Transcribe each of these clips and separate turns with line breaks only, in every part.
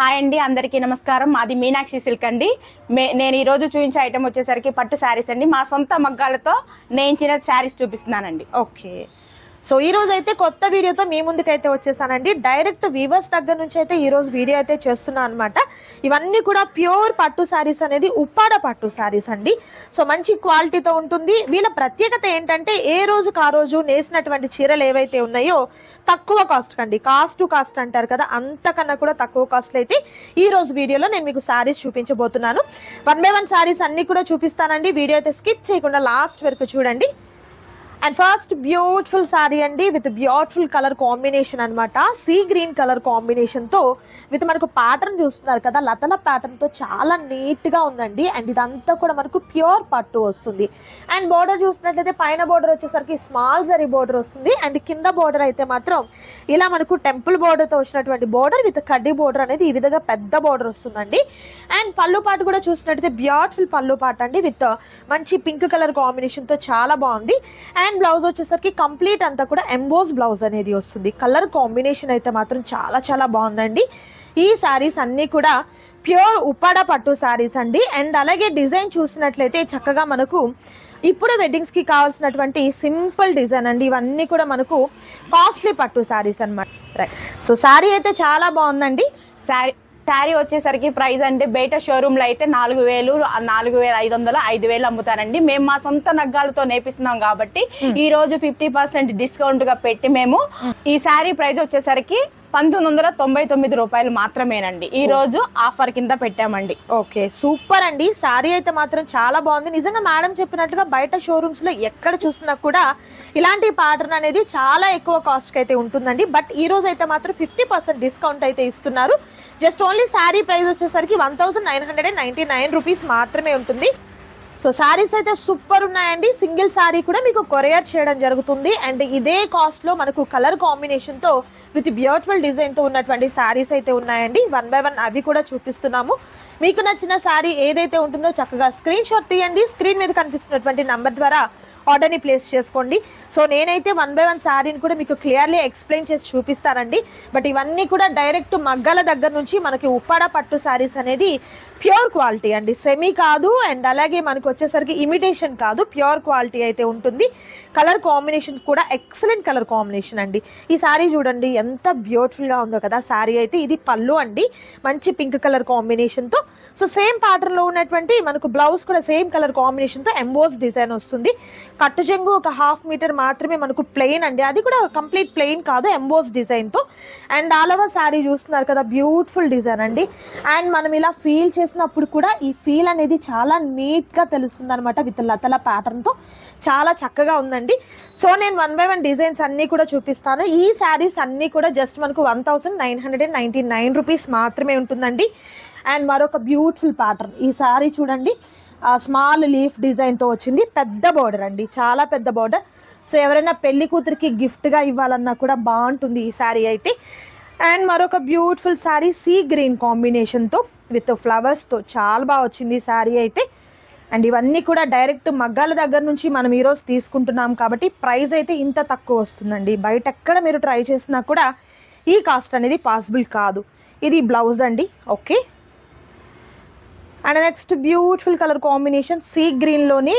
Hi అండి అందరికీ నమస్కారం. మాది మీనాక్షి సిల్క్ అండి. మే నేను ఈరోజు చూపించే ఐటెం వచ్చేసరికి పట్టు శారీస్ అండి. మా సొంత మగ్గాలతో నేయించిన శారీస్ చూపిస్తున్నానండి.
ఓకే. సో ఈ రోజు అయితే కొత్త వీడియోతో మీ ముందుకైతే వచ్చేసానండి. డైరెక్ట్ వీవర్స్ దగ్గర నుంచి అయితే ఈ రోజు వీడియో అయితే చేస్తున్నాను అనమాట ఇవన్నీ కూడా ప్యూర్ పట్టు శారీస్ అనేది ఉప్పాడ పట్టు శారీస్ అండి. సో మంచి క్వాలిటీతో ఉంటుంది. వీళ్ళ ప్రత్యేకత ఏంటంటే ఏ రోజుకు ఆ రోజు నేసినటువంటి చీరలు ఏవైతే ఉన్నాయో తక్కువ కాస్ట్ అండి. కాస్ట్ టు కాస్ట్ అంటారు కదా అంతకన్నా కూడా తక్కువ కాస్ట్ అయితే ఈ రోజు వీడియోలో నేను మీకు శారీస్ చూపించబోతున్నాను. వన్ బై వన్ శారీస్ అన్ని కూడా చూపిస్తానండి. వీడియో అయితే స్కిప్ చేయకుండా లాస్ట్ వరకు చూడండి. అండ్ ఫస్ట్ బ్యూటిఫుల్ సారీ అండి విత్ బ్యూటిఫుల్ కలర్ కాంబినేషన్ అన్నమాట. సీ గ్రీన్ కలర్ కాంబినేషన్తో విత్ మనకు ప్యాటర్న్ చూస్తున్నారు కదా లతల ప్యాటర్న్తో చాలా నీట్గా ఉందండి. అండ్ ఇదంతా కూడా మనకు ప్యూర్ పట్టు వస్తుంది. అండ్ బోర్డర్ చూసినట్లయితే పైన బోర్డర్ వచ్చేసరికి స్మాల్ జరీ బోర్డర్ వస్తుంది. అండ్ కింద బోర్డర్ అయితే మాత్రం ఇలా మనకు టెంపుల్ బోర్డర్తో వచ్చినటువంటి బోర్డర్ విత్ కడ్డీ బోర్డర్ అనేది ఈ విధంగా పెద్ద బోర్డర్ వస్తుందండి. అండ్ పళ్ళు పాటు కూడా చూసినట్లయితే బ్యూటిఫుల్ పళ్ళు పాట అండి విత్ మంచి పింక్ కలర్ కాంబినేషన్తో చాలా బాగుంది. అండ్ బ్లౌజ్ వచ్చేసరికి కంప్లీట్ అంతా కూడా ఎంబోస్ బ్లౌజ్ అనేది వస్తుంది. కలర్ కాంబినేషన్ అయితే మాత్రం చాలా చాలా బాగుందండి. ఈ శారీస్ అన్నీ కూడా ప్యూర్ ఉప్పాడ పట్టు శారీస్ అండి. అండ్ అలాగే డిజైన్ చూసినట్లయితే చక్కగా మనకు ఇప్పుడు వెడ్డింగ్స్కి కావాల్సినటువంటి సింపుల్ డిజైన్ అండి. ఇవన్నీ కూడా మనకు కాస్ట్లీ పట్టు శారీస్ అనమాట రైట్ సో శారీ అయితే చాలా బాగుందండి.
శారీ శారీ వచ్చేసరికి ప్రైస్ అంటే బయట షోరూంలో అయితే నాలుగు వేలు నాలుగు వేల ఐదు వందలు ఐదు వేలు అమ్ముతారండి మేము మా సొంత నగ్గాలతో నేపిస్తున్నాం కాబట్టి. ఈ రోజు ఫిఫ్టీ పర్సెంట్ డిస్కౌంట్గా పెట్టి మేము ఈ శారీ ప్రైస్ వచ్చేసరికి పంతొమ్మిది వందల తొంభై తొమ్మిది రూపాయలు మాత్రమేనండి. ఈ రోజు ఆఫర్ కింద పెట్టామండి.
ఓకే సూపర్ అండి. సారీ అయితే మాత్రం చాలా బాగుంది. నిజంగా మేడం చెప్పినట్టుగా బయట షోరూమ్స్లో ఎక్కడ చూసినా కూడా ఇలాంటి ప్యాటర్న్ అనేది చాలా ఎక్కువ కాస్ట్ అయితే ఉంటుందండి. బట్ ఈ రోజు అయితే మాత్రం ఫిఫ్టీ పర్సెంట్ డిస్కౌంట్ అయితే ఇస్తున్నారు. జస్ట్ ఓన్లీ శారీ ప్రైస్ వచ్చేసరికి one thousand nine hundred and ninety nine rupees మాత్రమే ఉంటుంది. సో శారీస్ అయితే సూపర్ ఉన్నాయండి. సింగిల్ శారీ కూడా మీకు కొరియర్ చేయడం జరుగుతుంది. అండ్ ఇదే కాస్ట్లో మనకు కలర్ కాంబినేషన్తో విత్ బ్యూటిఫుల్ డిజైన్తో ఉన్నటువంటి శారీస్ అయితే ఉన్నాయండి. వన్ బై వన్ అవి కూడా చూపిస్తున్నాము. మీకు నచ్చిన శారీ ఏదైతే ఉంటుందో చక్కగా స్క్రీన్ షాట్ తీయండి. స్క్రీన్ మీద కనిపిస్తున్నటువంటి నంబర్ ద్వారా ఆర్డర్ని ప్లేస్ చేసుకోండి. సో నేనైతే వన్ బై వన్ శారీని కూడా మీకు క్లియర్లీ ఎక్స్ప్లెయిన్ చేసి చూపిస్తానండి. బట్ ఇవన్నీ కూడా డైరెక్ట్ మగ్గల దగ్గర నుంచి మనకి ఉప్పాడ పట్టు శారీస్ అనేది ప్యూర్ క్వాలిటీ అండి. సెమీ కాదు అండ్ అలాగే మనకు వచ్చేసరికి ఇమిటేషన్ కాదు ప్యూర్ క్వాలిటీ అయితే ఉంటుంది. కలర్ కాంబినేషన్ కూడా ఎక్సలెంట్ కలర్ కాంబినేషన్ అండి. ఈ శారీ చూడండి ఎంత బ్యూటిఫుల్గా ఉందో కదా శారీ అయితే. ఇది పళ్ళు అండి మంచి పింక్ కలర్ కాంబినేషన్తో సో సేమ్ ప్యాటర్న్లో ఉన్నటువంటి మనకు బ్లౌజ్ కూడా సేమ్ కలర్ కాంబినేషన్తో ఎంబోస్ డిజైన్ వస్తుంది. కట్టు జంగు ఒక హాఫ్ మీటర్ మాత్రమే మనకు ప్లెయిన్ అండి. అది కూడా కంప్లీట్ ప్లెయిన్ కాదు ఎంబోస్ డిజైన్తో అండ్ ఆల్ ఓవర్ శారీ చూస్తున్నారు కదా బ్యూటిఫుల్ డిజైన్ అండి. అండ్ మనం ఇలా ఫీల్ చేసినప్పుడు కూడా ఈ ఫీల్ అనేది చాలా నీట్గా తెలుస్తుంది అనమాట విత్ లతల ప్యాటర్న్తో చాలా చక్కగా ఉందండి. సో నేను వన్ బై వన్ డిజైన్స్ అన్నీ కూడా చూపిస్తాను. ఈ శారీస్ అన్నీ కూడా జస్ట్ మనకు one thousand nine hundred and ninety nine rupees మాత్రమే ఉంటుందండి. అండ్ మరొక బ్యూటిఫుల్ ప్యాటర్న్ ఈ శారీ చూడండి. స్మాల్ లీఫ్ డిజైన్తో వచ్చింది. పెద్ద బోర్డర్ అండి. చాలా పెద్ద బోర్డర్. సో ఎవరైనా పెళ్ళి కూతురికి గిఫ్ట్గా ఇవ్వాలన్నా కూడా బాగుంటుంది ఈ శారీ అయితే. అండ్ మరొక బ్యూటిఫుల్ శారీ సీ గ్రీన్ కాంబినేషన్తో విత్ ఫ్లవర్స్తో చాలా బాగా వచ్చింది ఈ శారీ అయితే. అండ్ ఇవన్నీ కూడా డైరెక్ట్ మగ్గాల దగ్గర నుంచి మనం ఈరోజు తీసుకుంటున్నాం కాబట్టి ప్రైస్ అయితే ఇంత తక్కువ వస్తుందండి. బయట ఎక్కడ మీరు ట్రై చేసినా కూడా ఈ కాస్ట్ అనేది పాసిబుల్ కాదు. ఇది బ్లౌజ్ అండి. Okay. And next beautiful colour combination sea గ్రీన్లోని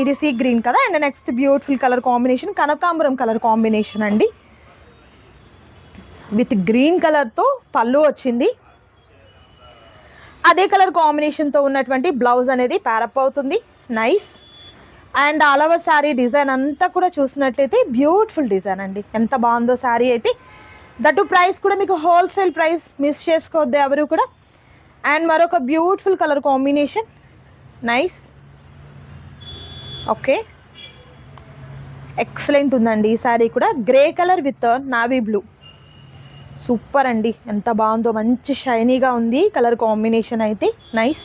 ఇది సీ గ్రీన్ కదా. And next beautiful colour combination కనకాంబరం కలర్ కాంబినేషన్ అండి. విత్ గ్రీన్ కలర్తో పళ్ళు వచ్చింది. అదే కలర్ కాంబినేషన్తో ఉన్నటువంటి బ్లౌజ్ అనేది ప్యారప్ అవుతుంది. Nice and all over sari design అంతా కూడా చూసినట్లయితే బ్యూటిఫుల్ డిజైన్ అండి. ఎంత బాగుందో శారీ అయితే. దట్టు ప్రైస్ కూడా మీకు హోల్సేల్ ప్రైస్ మిస్ చేసుకోవద్దు ఎవరు కూడా. అండ్ మరొక beautiful colour combination nice okay excellent ఉందండి. ఈ శారీ కూడా grey colour with navy blue super అండి. ఎంత బాగుందో. మంచి షైనీగా ఉంది కలర్ కాంబినేషన్ అయితే. నైస్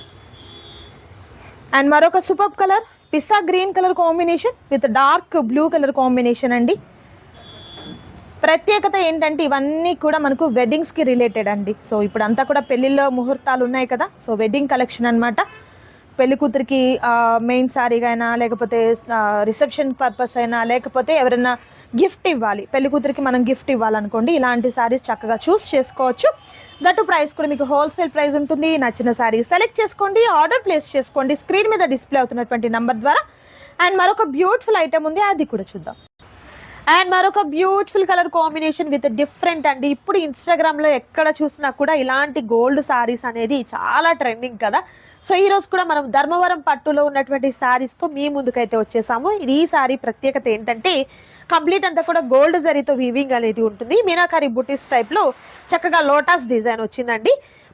అండ్ మరొక super colour pista green colour combination with dark blue colour combination అండి. ప్రత్యేకత ఏంటంటే ఇవన్నీ కూడా మనకు వెడ్డింగ్స్కి రిలేటెడ్ అండి. సో ఇప్పుడు అంతా కూడా పెళ్ళిళ్ళలో ముహూర్తాలు ఉన్నాయి కదా. సో వెడ్డింగ్ కలెక్షన్ అనమాట పెళ్ళి కూతురికి మెయిన్ శారీగా అయినా లేకపోతే రిసెప్షన్ పర్పస్ అయినా లేకపోతే ఎవరైనా గిఫ్ట్ ఇవ్వాలి. పెళ్ళి కూతురికి మనం గిఫ్ట్ ఇవ్వాలనుకోండి ఇలాంటి శారీస్ చక్కగా చూస్ చేసుకోవచ్చు. దట్టు ప్రైస్ కూడా మీకు హోల్సేల్ ప్రైస్ ఉంటుంది. నచ్చిన శారీ సెలెక్ట్ చేసుకోండి ఆర్డర్ ప్లేస్ చేసుకోండి. స్క్రీన్ మీద డిస్ప్లే అవుతున్నటువంటి నంబర్ ద్వారా. అండ్ మరొక బ్యూటిఫుల్ ఐటమ్ ఉంది అది కూడా చూద్దాం. అండ్ మరొక beautiful colour combination with different అండి ఇప్పుడు ఇన్స్టాగ్రామ్లో ఎక్కడ చూసినా కూడా ఇలాంటి గోల్డ్ సారీస్ అనేది చాలా ట్రెండింగ్ కదా. సో ఈ రోజు కూడా మనం ధర్మవరం పట్టులో ఉన్నటువంటి సారీస్తో మీ ముందుకైతే వచ్చేసాము. ఇది ఈ సారీ ప్రత్యేకత ఏంటంటే కంప్లీట్ అంతా కూడా గోల్డ్ జరీతో వీవింగ్ అనేది ఉంటుంది. మీనాకారి బుటీస్ టైప్లో చక్కగా లోటస్ డిజైన్ వచ్చిందండి.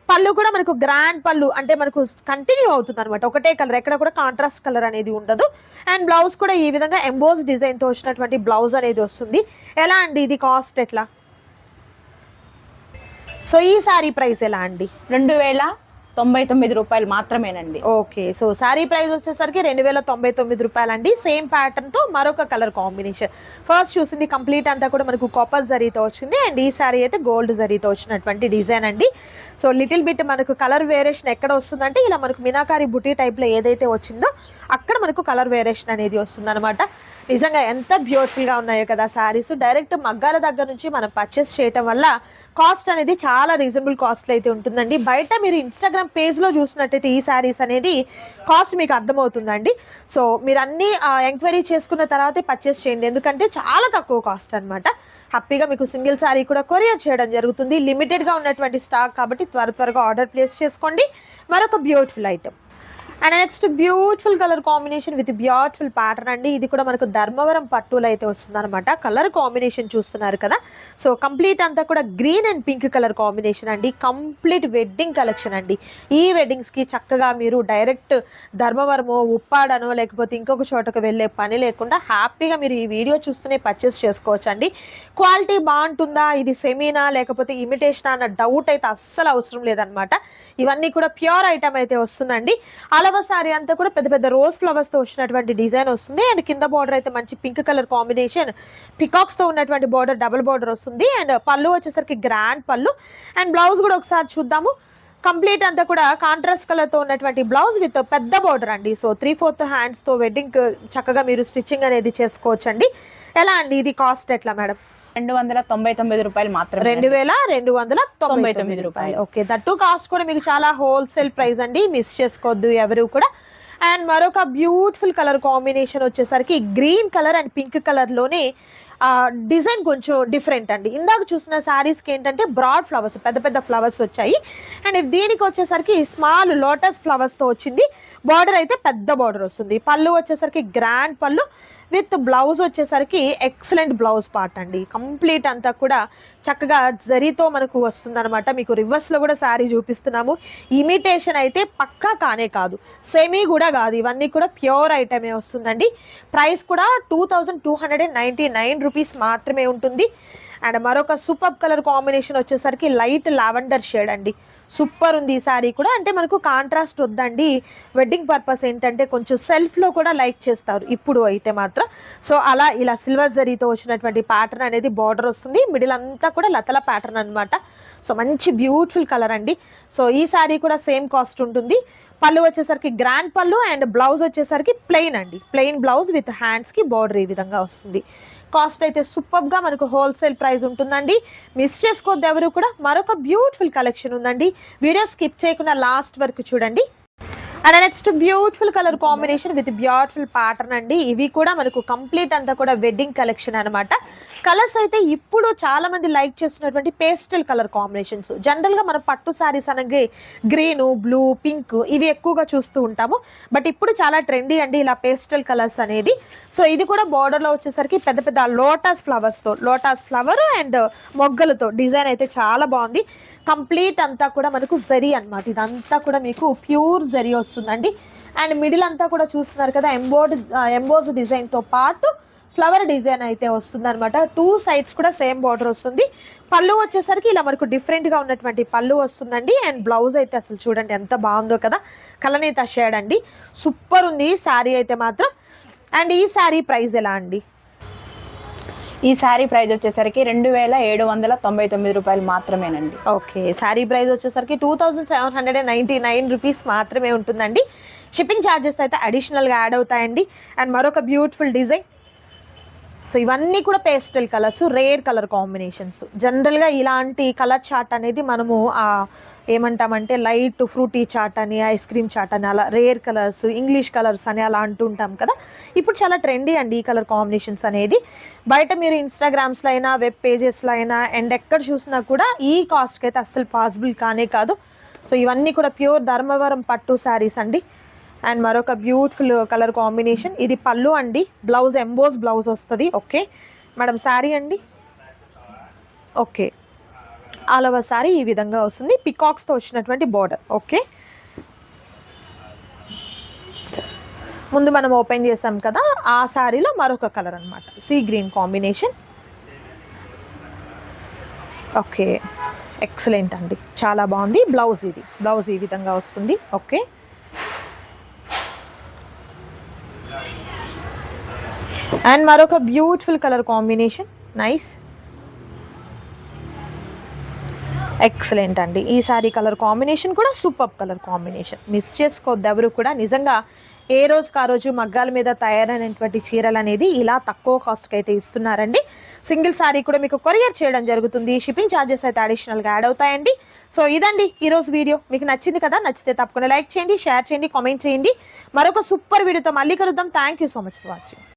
పళ్ళు కూడా మనకు గ్రాండ్ పళ్ళు అంటే మనకు కంటిన్యూ అవుతుంది అనమాట ఒకటే కలర్ ఎక్కడ కూడా కాంట్రాస్ట్ కలర్ అనేది ఉండదు. అండ్ బ్లౌజ్ కూడా ఈ విధంగా ఎంబోస్ డిజైన్తో వచ్చినటువంటి బ్లౌజ్ అనేది వస్తుంది. ఎలా అండి ఇది కాస్ట్ ఎట్లా? సో ఈ సారీ ప్రైస్ ఎలా అండి?
రెండు వేల తొంభై తొమ్మిది రూపాయలు మాత్రమేనండి.
ఓకే సో శారీ ప్రైస్ వచ్చేసరికి రెండు వేల తొంభై తొమ్మిది రూపాయలండి. సేమ్ ప్యాటర్న్తో మరొక కలర్ కాంబినేషన్ ఫస్ట్ చూసింది కంప్లీట్ అంతా కూడా మనకు కాపర్ జరీతో వచ్చింది. అండ్ ఈ శారీ అయితే గోల్డ్ జరీతో వచ్చినటువంటి డిజైన్ అండి. సో లిటిల్ బిట్ మనకు కలర్ వేరియేషన్ ఎక్కడ వస్తుందంటే ఇలా మనకు మినాకారి బుటీ టైప్లో ఏదైతే వచ్చిందో అక్కడ మనకు కలర్ వేరియేషన్ అనేది వస్తుందన్నమాట. నిజంగా ఎంత బ్యూటిఫుల్గా ఉన్నాయో కదా శారీస్ డైరెక్ట్ మగ్గాల దగ్గర నుంచి మనం పర్చేస్ చేయటం వల్ల కాస్ట్ అనేది చాలా రీజనబుల్ కాస్ట్ అయితే ఉంటుందండి. బయట మీరు ఇన్స్టాగ్రామ్ పేజ్లో చూసినట్టయితే ఈ శారీస్ అనేది కాస్ట్ మీకు అర్థమవుతుందండి. సో మీరు అన్నీ ఎంక్వైరీ చేసుకున్న తర్వాతే పర్చేస్ చేయండి. ఎందుకంటే చాలా తక్కువ కాస్ట్ అనమాట హ్యాపీగా మీకు సింగిల్ శారీ కూడా కొరియర్ చేయడం జరుగుతుంది. లిమిటెడ్గా ఉన్నటువంటి స్టాక్ కాబట్టి త్వర త్వరగా ఆర్డర్ ప్లేస్ చేసుకోండి. మరొక beautiful item and next beautiful colour combination with beautiful pattern అండి. ఇది కూడా మనకు ధర్మవరం పట్టులో అయితే వస్తుంది అనమాట కలర్ కాంబినేషన్ చూస్తున్నారు కదా. సో కంప్లీట్ అంతా కూడా green and pink colour combination అండి. కంప్లీట్ వెడ్డింగ్ కలెక్షన్ అండి. ఈ వెడ్డింగ్స్కి చక్కగా మీరు డైరెక్ట్ ధర్మవరమో ఉప్పాడనో లేకపోతే ఇంకొక చోటకు వెళ్ళే పని లేకుండా హ్యాపీగా మీరు ఈ వీడియో చూస్తూనే పర్చేస్ చేసుకోవచ్చు అండి క్వాలిటీ బాగుంటుందా? ఇది సెమీనా లేకపోతే ఇమిటేషన్ అన్న డౌట్ అయితే అస్సలు అవసరం లేదనమాట ఇవన్నీ కూడా ప్యూర్ ఐటమ్ అయితే వస్తుందండి. అలవ సారీ అంతా కూడా పెద్ద పెద్ద రోజ్ ఫ్లవర్స్తో వచ్చినటువంటి డిజైన్ వస్తుంది. అండ్ కింద బార్డర్ అయితే మంచి పింక్ కలర్ కాంబినేషన్ పికాక్స్తో ఉన్నటువంటి బార్డర్ డబుల్ బార్డర్ వస్తుంది. అండ్ పళ్ళు వచ్చేసరికి గ్రాండ్ పళ్ళు. అండ్ బ్లౌజ్ కూడా ఒకసారి చూద్దాము. కంప్లీట్ అంతా కూడా కాంట్రాస్ట్ కలర్తో ఉన్నటువంటి బ్లౌజ్ విత్ పెద్ద బార్డర్ అండి. సో త్రీ ఫోర్త్ హ్యాండ్స్తో వెడ్డింగ్ చక్కగా మీరు స్టిచ్చింగ్ అనేది చేసుకోవచ్చు అండి ఎలా అండి? ఇది కాస్ట్ ఎట్లా మేడం
రెండు వందల తొంభై తొమ్మిది రూపాయలు మాత్రమే
రెండు వేల రెండు వందల తొంభై తొమ్మిది రూపాయలు. ఓకే దట్టు కాస్ట్ కూడా మీకు చాలా హోల్సేల్ ప్రైస్ అండి. మిస్ చేసుకోవద్దు ఎవరు కూడా. అండ్ మరొక బ్యూటిఫుల్ కలర్ కాంబినేషన్ వచ్చేసరికి గ్రీన్ కలర్ అండ్ పింక్ కలర్లోనే డిజైన్ కొంచెం డిఫరెంట్ అండి. ఇందాక చూసిన శారీస్కి ఏంటంటే బ్రాడ్ ఫ్లవర్స్ పెద్ద పెద్ద ఫ్లవర్స్ వచ్చాయి. అండ్ దీనికి వచ్చేసరికి స్మాల్ లోటస్ ఫ్లవర్స్తో వచ్చింది. బార్డర్ అయితే పెద్ద బార్డర్ వస్తుంది. పళ్ళు వచ్చేసరికి గ్రాండ్ పళ్ళు. విత్ బ్లౌజ్ వచ్చేసరికి ఎక్సలెంట్ బ్లౌజ్ పార్ట్ అండి. కంప్లీట్ అంతా కూడా చక్కగా జరీతో మనకు వస్తుందనమాట మీకు రివర్స్లో కూడా శారీ చూపిస్తున్నాము. ఇమిటేషన్ అయితే పక్కా కానే కాదు. సెమీ కూడా కాదు. ఇవన్నీ కూడా ప్యూర్ ఐటమే వస్తుందండి. ప్రైస్ కూడా two thousand two hundred and ninety nine rupees మాత్రమే ఉంటుంది. అండ్ మరొక సూపర్ కలర్ కాంబినేషన్ వచ్చేసరికి లైట్ లావెండర్ షేడ్ అండి. సూపర్ ఉంది ఈ సారీ కూడా. అంటే మనకు కాంట్రాస్ట్ వద్దండి. వెడ్డింగ్ పర్పస్ ఏంటంటే కొంచెం సెల్ఫ్లో కూడా లైక్ చేస్తారు. ఇప్పుడు అయితే మాత్రం. సో అలా ఇలా సిల్వర్ జరీతో వచ్చినటువంటి ప్యాటర్న్ అనేది బార్డర్ వస్తుంది. మిడిల్ అంతా కూడా లతల ప్యాటర్న్ అనమాట సో మంచి బ్యూటిఫుల్ కలర్ అండి. సో ఈ సారీ కూడా సేమ్ కాస్ట్ ఉంటుంది. పళ్ళు వచ్చేసరికి గ్రాండ్ పళ్ళు అండ్ బ్లౌజ్ వచ్చేసరికి ప్లెయిన్ అండి. ప్లెయిన్ బ్లౌజ్ విత్ హ్యాండ్స్కి బార్డర్ ఈ విధంగా వస్తుంది. కాస్ట్ అయితే సూపర్గా మనకు హోల్సేల్ ప్రైస్ ఉంటుందండి. మిస్ చేసుకోవద్దు ఎవరు కూడా. మరొక బ్యూటిఫుల్ కలెక్షన్ ఉందండి. వీడియో స్కిప్ చేయకుండా లాస్ట్ వరకు చూడండి. And next beautiful colour combination with beautiful pattern అండి. ఇవి కూడా మనకు కంప్లీట్ అంతా కూడా వెడ్డింగ్ కలెక్షన్ అనమాట కలర్స్ అయితే ఇప్పుడు చాలా మంది లైక్ చేస్తున్నటువంటి పేస్టల్ కలర్ కాంబినేషన్స్ జనరల్గా మన పట్టు సారీస్ అనగా గ్రీన్ బ్లూ పింక్ ఇవి ఎక్కువగా చూస్తూ ఉంటాము. బట్ ఇప్పుడు చాలా ట్రెండీ అండి ఇలా పేస్టల్ కలర్స్ అనేది. సో ఇది కూడా బార్డర్లో వచ్చేసరికి పెద్ద పెద్ద లోటస్ ఫ్లవర్స్తో లోటస్ ఫ్లవర్ అండ్ మొగ్గలతో డిజైన్ అయితే చాలా బాగుంది. కంప్లీట్ అంతా కూడా మనకు జరీ అన్నమాట. ఇదంతా కూడా మీకు ప్యూర్ జరీ వస్తుందండి అండ్ మిడిల్ అంతా కూడా చూస్తున్నారు కదా ఎంబోర్డ్ ఎంబోజ్ డిజైన్తో పాటు ఫ్లవర్ డిజైన్ అయితే వస్తుంది అనమాట టూ సైడ్స్ కూడా సేమ్ బార్డర్ వస్తుంది. పళ్ళు వచ్చేసరికి ఇలా మనకు డిఫరెంట్గా ఉన్నటువంటి పళ్ళు వస్తుందండి. అండ్ బ్లౌజ్ అయితే అసలు చూడండి ఎంత బాగుందో కదా. కలనేత షేడ్ అండి. సూపర్ ఉంది శారీ అయితే మాత్రం. అండ్ ఈ శారీ ప్రైస్ ఎలా అండి?
ఈ శారీ ప్రైస్ వచ్చేసరికి రెండు వేల ఏడు వందల తొంభై తొమ్మిది రూపాయలు మాత్రమేనండి.
ఓకే శారీ ప్రైస్ వచ్చేసరికి two thousand seven hundred and ninety nine rupees మాత్రమే ఉంటుందండి. షిప్పింగ్ ఛార్జెస్ అయితే అడిషనల్గా యాడ్ అవుతాయండి. అండ్ మరొక బ్యూటిఫుల్ డిజైన్ సో ఇవన్నీ కూడా pastel colours rare colour combinations జనరల్గా ఇలాంటి కలర్ చాట్ అనేది మనము ఏమంటామంటే లైట్ ఫ్రూటీ చాట్ అని ఐస్ క్రీమ్ చాట్ అని అలా రేర్ కలర్స్ ఇంగ్లీష్ కలర్స్ అని అలా అంటుంటాం కదా. ఇప్పుడు చాలా ట్రెండీ అండి ఈ కలర్ కాంబినేషన్స్ అనేది. బయట మీరు ఇన్స్టాగ్రామ్స్లో అయినా వెబ్ పేజెస్లో అయినా అండ్ ఎక్కడ చూసినా కూడా ఈ కాస్ట్కి అయితే అస్సలు పాసిబుల్ కానే కాదు. సో ఇవన్నీ కూడా ప్యూర్ ధర్మవరం పట్టు శారీస్ అండి. అండ్ మరొక బ్యూటిఫుల్ కలర్ కాంబినేషన్. ఇది పళ్ళు అండి. బ్లౌజ్ ఎంబోస్ బ్లౌజ్ వస్తుంది. ఓకే. మేడం శారీ అండి? ఓకే. ఆల్ ఓవర్ శారీ ఈ విధంగా వస్తుంది. పికాక్స్తో వచ్చినటువంటి బార్డర్. ఓకే. ముందు మనం ఓపెన్ చేసాం కదా ఆ శారీలో మరొక కలర్ అనమాట sea green combination. Okay. Excellent అండి. చాలా బాగుంది. బ్లౌజ్ ఇది. బ్లౌజ్ ఈ విధంగా వస్తుంది. ఓకే. అండ్ మరొక beautiful colour combination nice excellent అండి. ఈ సారీ కలర్ కాంబినేషన్ కూడా సూపర్ కలర్ కాంబినేషన్ మిస్ చేసుకోవద్దు ఎవరు కూడా. నిజంగా ఏ రోజుకి ఆ రోజు మగ్గాల మీద తయారైనటువంటి చీరలు అనేది ఇలా తక్కువ కాస్ట్కి అయితే ఇస్తున్నారండి. సింగిల్ సారీ కూడా మీకు కొరియర్ చేయడం జరుగుతుంది. షిప్పింగ్ ఛార్జెస్ అయితే అడిషనల్గా యాడ్ అవుతాయండి. సో ఇదండి ఈరోజు వీడియో మీకు నచ్చింది కదా నచ్చితే తప్పకుండా లైక్ చేయండి షేర్ చేయండి కామెంట్ చేయండి. మరొక సూపర్ వీడియోతో మళ్ళీ కలుద్దాం. Thank you so much for watching